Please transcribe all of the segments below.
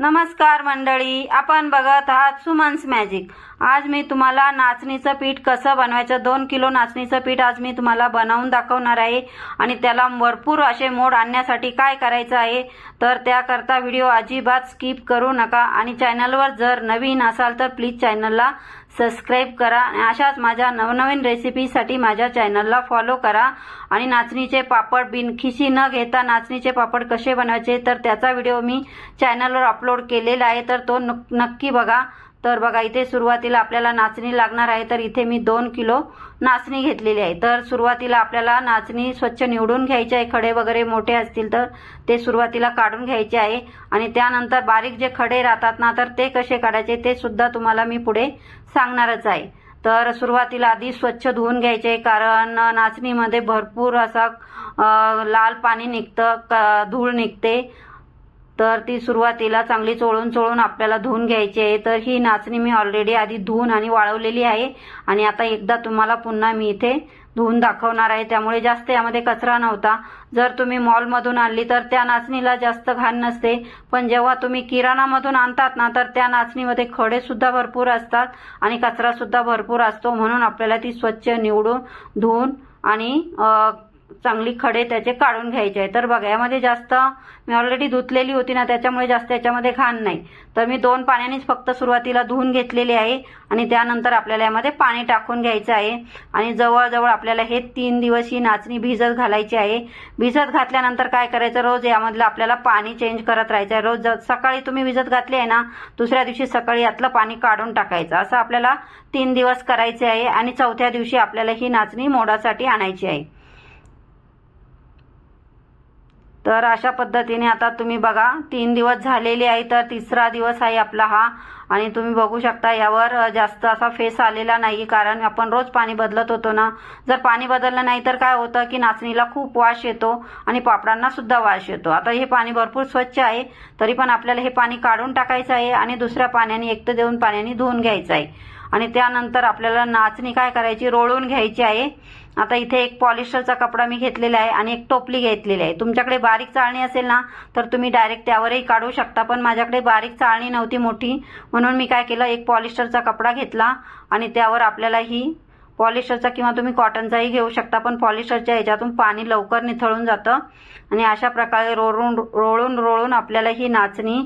नमस्कार मंडळी आपण बघत आहात सुमन्स मॅजिक आज मी तुम्हाला नाचणीचं पीठ कसं बनवायचं दोन किलो नाचणीचं पीठ आज मी तुम्हाला बनवून दाखवणार आहे. आणि त्याला भरपूर असे मोड आणण्यासाठी काय करायचं आहे तर त्याकरता व्हिडिओ अजिबात स्किप करू नका. आणि चॅनलवर जर नवीन असाल तर प्लीज चॅनलला सबस्क्राईब करा आणि अशाच माझ्या नवनवीन रेसिपीसाठी माझ्या चॅनलला फॉलो करा. आणि नाचणीचे पापड बिनखिशी न घेता नाचणीचे पापड कसे बनवायचे तर त्याचा व्हिडिओ मी चॅनलवर अपलोड केलेला आहे तर तो नक्की बघा. तर बघा इथे सुरुवातीला आपल्याला नाचणी लागणार आहे तर इथे मी दोन किलो नाचणी घेतलेली आहे. तर सुरुवातीला आपल्याला नाचणी स्वच्छ निवडून घ्यायची आहे खडे वगैरे मोठे असतील तर ते सुरुवातीला काढून घ्यायचे आहे. आणि त्यानंतर बारीक जे खडे राहतात ना तर ते कसे काढायचे ते सुद्धा तुम्हाला मी पुढे सांगणारच आहे. तर सुरुवातीला आधी स्वच्छ धुवून घ्यायचे कारण नाचणीमध्ये भरपूर असा लाल पाणी निघतं धूळ निघते. तर ती सुरुवातीला चांगली चोळून चोळून आपल्याला धुवून घ्यायची आहे. तर ही नाचणी मी ऑलरेडी आधी धुवून आणि वाळवलेली आहे. आणि आता एकदा तुम्हाला पुन्हा मी इथे धुवून दाखवणार आहे. त्यामुळे जास्त यामध्ये कचरा नव्हता. जर तुम्ही मॉलमधून आणली तर त्या नाचणीला जास्त घाण नसते. पण जेव्हा तुम्ही किराणामधून आणतात ना तर त्या नाचणीमध्ये खडे सुद्धा भरपूर असतात आणि कचरा सुद्धा भरपूर असतो. म्हणून आपल्याला ती स्वच्छ निवडून धुवून आणि चांगली खडे त्याचे काढून घ्यायचे आहे तर बघा यामध्ये जास्त मी ऑलरेडी धुतलेली होती ना त्याच्यामुळे जास्त याच्यामध्ये घाण नाही. तर मी दोन पाण्यानेच फक्त सुरुवातीला धुवून घेतलेली आहे आणि त्यानंतर आपल्याला यामध्ये पाणी टाकून घ्यायचं आहे. आणि जवळजवळ आपल्याला हे तीन दिवस ही नाचणी भिजत घालायची आहे. भिजत घातल्यानंतर काय करायचं? रोज यामधलं आपल्याला पाणी चेंज करत राहायचं आहे. रोज सकाळी तुम्ही भिजत घातली आहे ना दुसऱ्या दिवशी सकाळी यातलं पाणी काढून टाकायचं. असं आपल्याला तीन दिवस करायचे आहे आणि चौथ्या दिवशी आपल्याला ही नाचणी मोडासाठी आणायची आहे. तर अशा पद्धतीने आता तुम्ही बघा तीन दिवस झालेले आहे तर तिसरा दिवस आहे आपला हा. आणि तुम्ही बघू शकता यावर जास्त असा फेस आलेला नाही कारण आपण रोज पाणी बदलत होतो ना. जर पाणी बदललं नाही तर काय होतं की नाचणीला खूप वाश येतो आणि पापडांना सुद्धा वाश येतो. आता हे पाणी भरपूर स्वच्छ आहे तरी पण आपल्याला हे पाणी काढून टाकायचं आहे आणि दुसऱ्या पाण्याने एकटं देऊन पाण्याने धुवून घ्यायचं आहे. आणि त्यानंतर आपल्याला नाचणी काय करायची? रोळून घ्यायची आहे. आता इथे एक पॉलिस्टरचा कपडा मी घेतलेला आहे आणि एक टोपली घेतलेली आहे. तुमच्याकडे बारीक चाळणी असेल ना तर तुम्ही डायरेक्ट त्यावरही काढू शकता. पण माझ्याकडे बारीक चाळणी नव्हती मोठी. म्हणून मी काय केलं एक पॉलिस्टरचा कपडा घेतला आणि त्यावर आपल्याला ही पॉलिस्टरचा किंवा तुम्ही कॉटनचाही घेऊ शकता. पण पॉलिस्टरच्या ह्याच्यातून पाणी लवकर निथळून जातं. आणि अशा प्रकारे रोळून रोळून रोळून आपल्याला ही नाचणी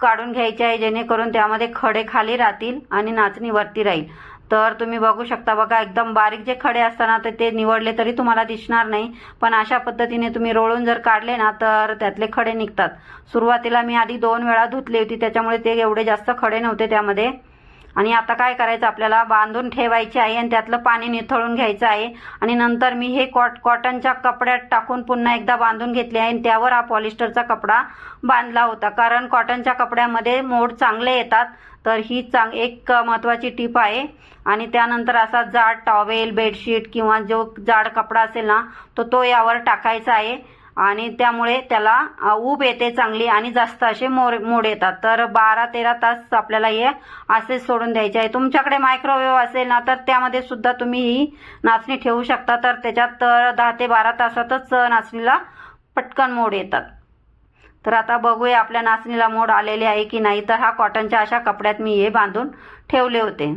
काढून घ्यायचे आहे जेणेकरून त्यामध्ये खडे खाली राहतील आणि नाचणी वरती राहील. तर तुम्ही बघू शकता बघा एकदम बारीक जे खडे असताना तर ते निवडले तरी तुम्हाला दिसणार नाही. पण अशा पद्धतीने तुम्ही रोळून जर काढले ना तर त्यातले खडे निघतात. सुरुवातीला मी आधी दोन वेळा धुतली होती त्याच्यामुळे ते एवढे जास्त खडे नव्हते त्यामध्ये. आणि आता काय करायचं? आपल्याला बांधून ठेवायचे आहे आणि त्यातलं पाणी निथळून घ्यायचं आहे. आणि नंतर मी हे कॉट कॉटनच्या कपड्यात टाकून पुन्हा एकदा बांधून घेतले आहे आणि त्यावर हा पॉलिस्टरचा कपडा बांधला होता. कारण कॉटनच्या कपड्यामध्ये मोड चांगले येतात तर ही चांग एक महत्त्वाची टीप आहे. आणि त्यानंतर असा जाड टॉवेल बेडशीट किंवा जो जाड कपडा असेल ना तो तो यावर टाकायचा आहे. आणि त्यामुळे त्याला ऊब येते चांगली आणि जास्त असे मोर मोड येतात. तर बारा तेरा तास आपल्याला हे असेच सोडून द्यायचे आहे. तुमच्याकडे मायक्रोवेव्ह असेल ना तर त्यामध्ये सुद्धा तुम्ही ही नाचणी ठेवू शकता. तर त्याच्यात दहा ते बारा तासातच नाचणीला पटकन मोड येतात. तर आता बघूया आपल्या नाचणीला मोड आलेले आहे की नाही. तर हा कॉटनच्या अशा कपड्यात मी हे बांधून ठेवले होते.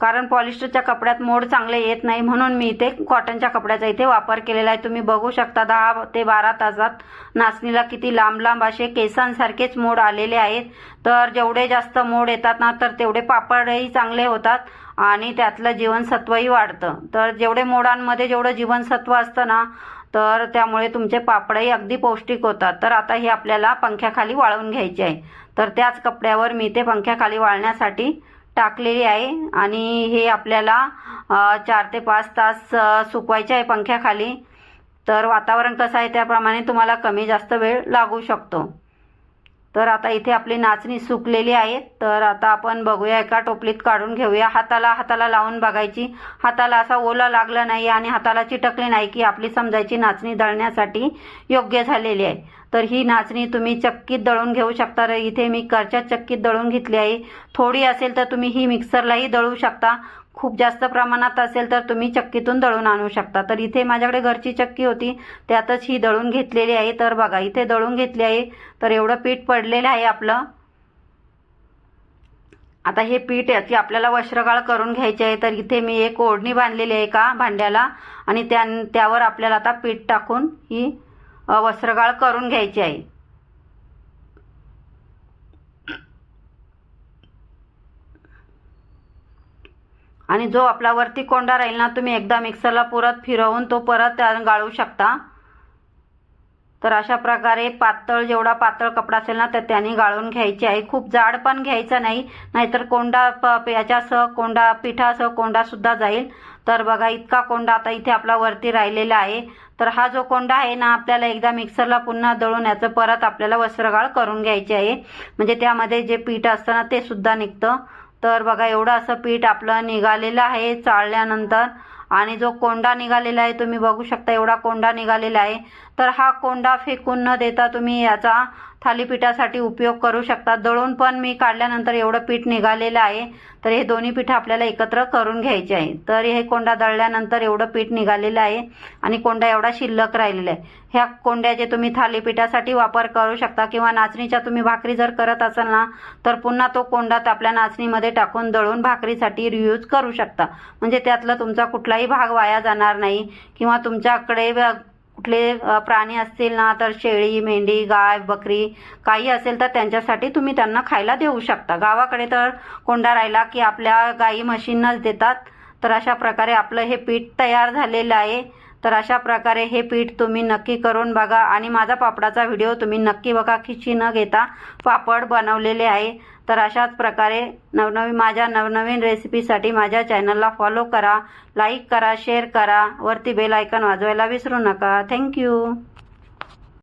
कारण पॉलिस्टरच्या कपड्यात मोड चांगले येत नाही म्हणून मी इथे कॉटनच्या कपड्याचा इथे वापर केलेला आहे. तुम्ही बघू शकता दहा ते बारा तासात नाचणीला किती लांब लांब असे केसांसारखेच मोड आलेले आहेत. तर जेवढे जास्त मोड येतात ना तर तेवढे पापडही चांगले होतात आणि त्यातलं जीवनसत्वही वाढतं. तर जेवढे मोडांमध्ये जेवढं जीवनसत्व असतं ना तर त्यामुळे तुमचे पापडही अगदी पौष्टिक होतात. तर आता हे आपल्याला पंख्याखाली वाळवून घ्यायचे आहे. तर त्याच कपड्यावर मी ते पंख्याखाली वाळण्यासाठी टाकलेली आहे आणि हे आपल्याला चार ते पाच तास सुकवायचे आहे पंख्याखाली. तर वातावरण कसं आहे त्याप्रमाणे तुम्हाला कमी जास्त वेळ लागू शकतो. तर आता इथे आपली नाचणी सुकलेली आहे. तर आता आपण बघूया एका टोपलीत काढून घेऊया. हाताला हाताला लावून बघायची. हाताला असा ओला लागला नाही आणि हाताला चिटकले नाही की आपली समजायची नाचणी दळण्यासाठी योग्य झालेली आहे. तर ही नाचणी तुम्ही चक्कीत दळून घेऊ शकता. तर इथे मी करच्या चक्कीत दळून घेतली आहे. थोडी असेल तर तुम्ही ही मिक्सरलाही दळू शकता. खूप जास्त प्रमाणात असेल तर तुम्ही चक्कीतून दळून आणू शकता. तर इथे माझ्याकडे घरची चक्की होती. त्यातच ही दळून घेतलेली आहे. तर बघा इथे दळून घेतली आहे. तर एवढं पीठ पडलेलं आहे आपलं. आता हे पीठ याची आपल्याला वस्त्रगाळ करून घ्यायची आहे. तर इथे मी एक ओढणी बांधलेली आहे का भांड्याला. आणि त्या त्यावर आपल्याला आता पीठ टाकून ही वस्त्रगाळ करून घ्यायची आहे आणि जो आपला वरती कोंडा राहील ना तुम्ही एकदा मिक्सरला परत फिरवून तो परत गाळू शकता. तर अशा प्रकारे पातळ जेवढा पातळ कपडा असेल ना तर त्याने गाळून घ्यायची आहे खूप जाड पण घ्यायचा नाही नाहीतर कोंडा प- याच्यासह कोंडा पिठासह कोंडा सुद्धा जाईल. तर बघा इतका कोंडा आता इथे आपला वरती राहिलेला आहे. तर हा जो कोंडा आहे ना आपल्याला एकदा मिक्सरला पुन्हा दळून याचं परत आपल्याला वस्त्रगाळ करून घ्यायचे आहे. म्हणजे त्यामध्ये जे पीठ असतं ना ते सुद्धा निघतं. तर बघा एवढं असं पीठ आपलं निघालेलं आहे चाळल्यानंतर. आणि जो कोंडा निघालेला आहे तुम्ही बघू शकता एवढा कोंडा निघालेला आहे. तर हा कोंडा फेकून न देता तुम्ही याचा थालीपीठासाठी उपयोग करू शकता. दळून पण मी काढल्यानंतर एवढं पीठ निघालेलं आहे. तर हे दोन्ही पीठ आपल्याला एकत्र करून घ्यायचे आहे. तर हे कोंडा दळल्यानंतर एवढं पीठ निघालेलं आहे आणि कोंडा एवढा शिल्लक राहिलेला आहे. ह्या कोंड्याचे तुम्ही थालीपीठासाठी वापर करू शकता किंवा नाचणीच्या तुम्ही भाकरी जर करत असाल ना तर पुन्हा तो कोंडा आपल्या नाचणीमध्ये टाकून दळून भाकरीसाठी रियूज करू शकता. म्हणजे त्यातला तुमचा कुठलाही भाग वाया जाणार नाही किंवा तुमच्याकडे कुठले प्राणी असतील ना तर शेळी मेंढी गाय बकरी काही असेल तर त्यांच्यासाठी तुम्ही त्यांना खायला देऊ शकता. गावाकडे तर कोंडा राहिला की आपल्या गाई म्हशींनाच देतात. तर अशा प्रकारे आपलं हे पीठ तयार झालेलं आहे. तर अशा प्रकारे हे पीठ तुम्ही नक्की करून बघा आणि माझा पापडाचा व्हिडिओ तुम्ही नक्की बघा खिची न घेता पापड बनवलेले आहे. तर अशाच प्रकारे नवनवीन माझ्या नवनवीन रेसिपीसाठी माझ्या चॅनलला फॉलो करा लाईक करा शेअर करा वरती बेल आयकॉन वाजवायला विसरू नका. थँक्यू.